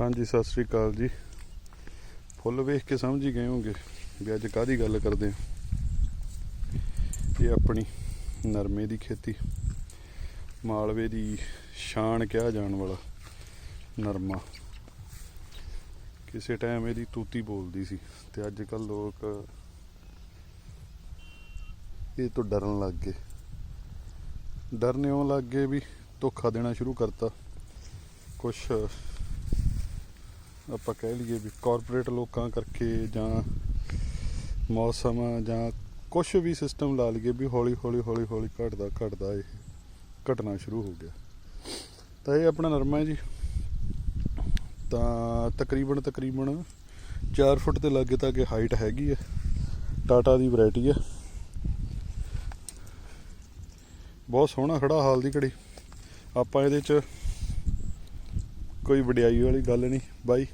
ਹਾਂਜੀ, ਸਤਿ ਸ੍ਰੀ ਅਕਾਲ ਜੀ। ਫੁੱਲ ਵੇਖ ਕੇ ਸਮਝ ਹੀ ਗਏ ਹੋਗੇ ਵੀ ਅੱਜ ਕਾਦੀ ਗੱਲ ਕਰਦੇ ਹਾਂ ਇਹ ਆਪਣੀ ਨਰਮੇ ਦੀ ਖੇਤੀ, ਮਾਲਵੇ ਦੀ ਸ਼ਾਨ ਕਿਹਾ ਜਾਣ ਵਾਲਾ ਨਰਮਾ। ਕਿਸੇ ਟਾਈਮ ਇਹਦੀ ਤੂਤੀ ਬੋਲਦੀ ਸੀ ਤੇ ਅੱਜ ਕੱਲ ਲੋਕ ਇਹ ਤੋਂ ਡਰਨ ਲੱਗ ਗਏ। ਡਰਨ ਇਉਂ ਲੱਗ ਗਏ ਵੀ ਧੋਖਾ ਦੇਣਾ ਸ਼ੁਰੂ ਕਰਤਾ। ਕੁਛ ਆਪਾਂ ਕਹਿ ਲਈਏ ਵੀ ਕਾਰਪੋਰੇਟ ਲੋਕਾਂ ਕਰਕੇ ਜਾਂ ਮੌਸਮ ਜਾਂ ਕੁਝ ਵੀ ਸਿਸਟਮ ਲਾ ਲਈਏ ਵੀ ਹੌਲੀ ਹੌਲੀ ਹੌਲੀ ਹੌਲੀ ਘਟਦਾ ਘਟਦਾ ਇਹ ਘਟਣਾ ਸ਼ੁਰੂ ਹੋ ਗਿਆ। ਤਾਂ ਇਹ ਆਪਣਾ ਨਰਮਾ ਹੈ ਜੀ। ਤਾਂ ਤਕਰੀਬਨ ਤਕਰੀਬਨ 4 ਫੁੱਟ ਦੇ ਲਾਗੇ ਤੱਕ ਹਾਈਟ ਹੈਗੀ ਹੈ। ਟਾਟਾ ਦੀ ਵੈਰਾਈਟੀ ਹੈ। ਬਹੁਤ ਸੋਹਣਾ ਖੜਾ ਹਾਲ ਦੀ ਘੜੀ। ਆਪਾਂ ਇਹਦੇ ਚ ਕੋਈ ਵਡਿਆਈ ਵਾਲੀ ਗੱਲ ਨਹੀਂ। ਬਾਈ,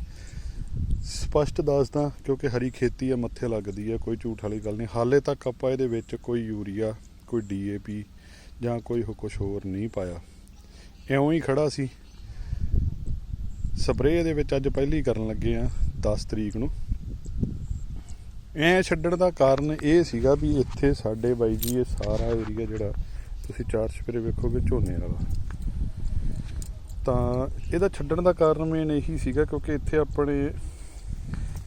ਸਪਸ਼ਟ ਦੱਸਦਾ, ਕਿਉਂਕਿ ਹਰੀ ਖੇਤੀ ਆ, ਮੱਥੇ ਲੱਗਦੀ ਆ, ਕੋਈ ਝੂਠ ਵਾਲੀ ਗੱਲ ਨਹੀਂ। ਹਾਲੇ ਤੱਕ ਆਪਾਂ ਇਹਦੇ ਵਿੱਚ ਕੋਈ ਯੂਰੀਆ, ਕੋਈ ਡੀਏਪੀ ਜਾਂ ਕੋਈ ਕੁਝ ਹੋਰ ਨਹੀਂ ਪਾਇਆ। ਇਉਂ ਹੀ ਖੜਾ ਸੀ। ਸਪਰੇਅ ਦੇ ਵਿੱਚ ਅੱਜ ਪਹਿਲੀ ਕਰਨ ਲੱਗੇ ਆ 10 ਤਰੀਕ ਨੂੰ। ਐ ਛੱਡਣ ਦਾ ਕਾਰਨ ਇਹ ਸੀਗਾ ਵੀ ਇੱਥੇ ਸਾਡੇ ਬਾਈ ਜੀ, ਇਹ ਸਾਰਾ ਏਰੀਆ ਜਿਹੜਾ ਤੁਸੀਂ ਚਾਰ ਚਫੇਰੇ ਵੇਖੋਗੇ, ਝੋਨੇ ਵਾਲਾ। ਤਾਂ ਇਹਦਾ ਛੱਡਣ ਦਾ ਕਾਰਨ ਮੇਨ ਇਹੀ ਸੀਗਾ ਕਿਉਂਕਿ ਇੱਥੇ ਆਪਣੇ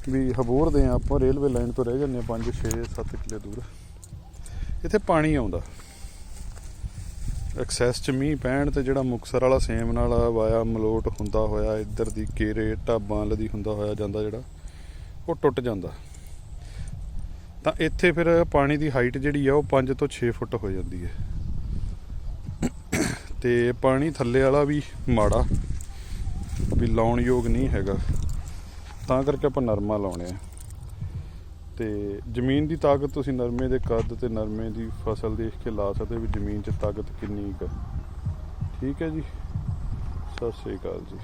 ਵੀ ਹਬੋਰ ਦੇ ਆ ਆਪਾਂ ਰੇਲਵੇ ਲਾਈਨ ਤੋਂ ਰਹਿ ਜਾਂਦੇ ਆ 5 6 7 ਕਿਲੇ ਦੂਰ। ਇੱਥੇ ਪਾਣੀ ਆਉਂਦਾ। ਐਕਸੈਸ ਚ ਮੀਂਹ ਪੈਣ ਤੇ ਜਿਹੜਾ ਮੁਕਸਰ ਵਾਲਾ ਸੇਮ ਨਾਲ ਵਾਇਆ ਮਲੋਟ ਹੁੰਦਾ ਹੋਇਆ, ਇੱਧਰ ਦੀ ਕੇਰੇ, ਢਾਬਾਂ ਲਦੀ ਹੁੰਦਾ ਹੋਇਆ ਜਾਂਦਾ ਜਿਹੜਾ, ਉਹ ਟੁੱਟ ਜਾਂਦਾ। ਤਾਂ ਇੱਥੇ ਫਿਰ ਪਾਣੀ ਦੀ ਹਾਈਟ ਜਿਹੜੀ ਆ, ਉਹ 5 ਤੋਂ 6 ਫੁੱਟ ਹੋ ਜਾਂਦੀ ਹੈ। ਤੇ ਪਾਣੀ ਥੱਲੇ ਵਾਲਾ ਵੀ ਮਾੜਾ, ਵੀ ਲਾਉਣ ਯੋਗ ਨਹੀਂ ਹੈਗਾ। ਤਾਂ ਕਰਕੇ ਆਪਾਂ ਨਰਮਾ ਲਾਉਣੇ ਆ। ਤੇ ਜ਼ਮੀਨ ਦੀ ਤਾਕਤ ਤੁਸੀਂ ਨਰਮੇ ਦੇ ਕੱਦ ਤੇ ਨਰਮੇ ਦੀ ਫਸਲ ਦੇਖ ਕੇ ਲਾ ਸਕਦੇ ਵੀ ਜ਼ਮੀਨ 'ਚ ਤਾਕਤ ਕਿੰਨੀ ਕੁ ਹੈ। ਠੀਕ ਹੈ ਜੀ? ਸਤਿ ਸ੍ਰੀ ਅਕਾਲ ਜੀ।